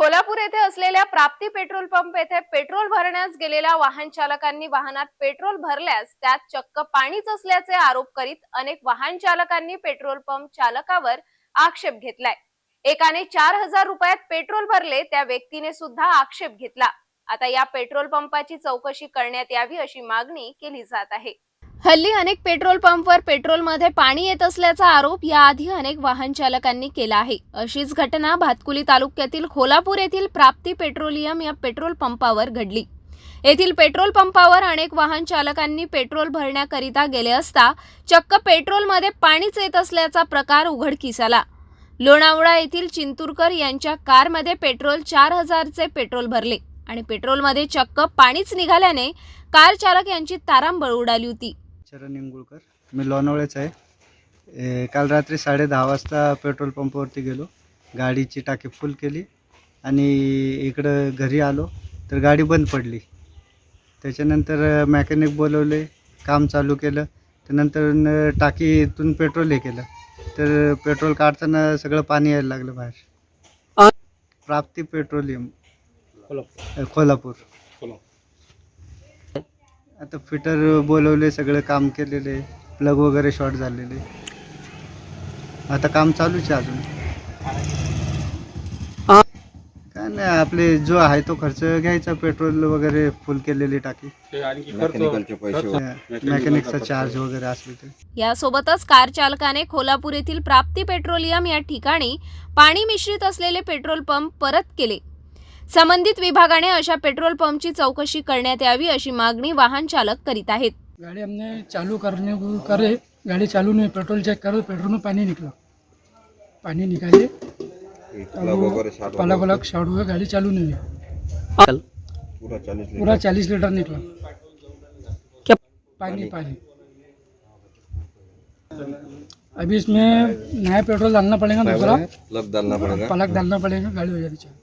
कोल्हापूर येथे असलेल्या प्राप्ती पेट्रोल पंप येथे पेट्रोल भरण्यास गेलेल्या वाहन चालकांनी वाहनात पेट्रोल भरल्यास त्यात चक्क पाणीच असल्याचे आरोप करीत अनेक वाहन चालकांनी पेट्रोल पंप चालकावर आक्षेप घेतलाय. एकाने चार हजार रुपयात पेट्रोल भरले त्या व्यक्तीने सुद्धा आक्षेप घेतला. आता या पेट्रोल पंपाची चौकशी करण्यात यावी अशी मागणी केली जात आहे. हल्ली अनेक पेट्रोल पंपवर पेट्रोलमध्ये पाणी येत असल्याचा आरोप याआधी अनेक वाहन चालकांनी केला आहे. अशीच घटना भातकुली तालुक्यातील खोलापूर येथील प्राप्ती पेट्रोलियम या पेट्रोल पंपावर घडली. येथील पेट्रोल पंपावर अनेक वाहन चालकांनी पेट्रोल भरण्याकरिता गेले असता चक्क पेट्रोलमध्ये पाणीच येत असल्याचा प्रकार उघडकीस आला. लोणावळा येथील चिंतूरकर यांच्या कारमध्ये पेट्रोल चार हजारचे पेट्रोल भरले आणि पेट्रोलमध्ये चक्क पाणीच निघाल्याने कार चालक यांची तारांबळ उडाली होती. चरण इंगुळकर मी लोणावळ्याच आहे. काल रात्री साडे दहा वाजता पेट्रोल पंपवरती गेलो. गाडीची टाकी फुल केली आणि इकडं घरी आलो तर गाडी बंद पडली. त्याच्यानंतर मॅकॅनिक बोलवले काम चालू केलं. त्यानंतर न टाकीतून पेट्रोल हे केलं. तर पेट्रोल काढताना सगळं पाणी यायला लागलं बाहेर. प्राप्ती पेट्रोलियम अ, कोल्हापूर. आता फिटर बोलवले सगळं काम केलेले प्लग वगैरे शॉर्ट झालेले. आता काम चालूच आहे अजून. काय नाही आपले जो आहे तो खर्च घ्यायचा पेट्रोल वगैरे फुल केलेली टाकी. मेकॅनिकचा चार्ज वगैरे. असले ते यासोबतच कार चालकाने कोल्हापूर येथील प्राप्ती पेट्रोलियम या ठिकाणी पाणी मिश्रित असलेले पेट्रोल पंप परत केले. संबंधित विभागाने अशा पेट्रोल पंपची चौकशी करण्यात यावी अशी मागणी वाहन चालक करीत आहेत. गाड़ी हमने चालू करने को करे गाड़ी चालू नहीं पूरा चेक करो पेट्रोल में पानी निकला। पानी निकाले पलक वलक शॉर्ट हुआ गाड़ी चालू नहीं हुई। पूरा चालीस लीटर निकला। पानी पानी. अभी इसमें नया पेट्रोल डालना पड़ेगा दूसरा? प्लग डालना पड़ेगा। पलक डालना पड़ेगा गाड़ी हो चालू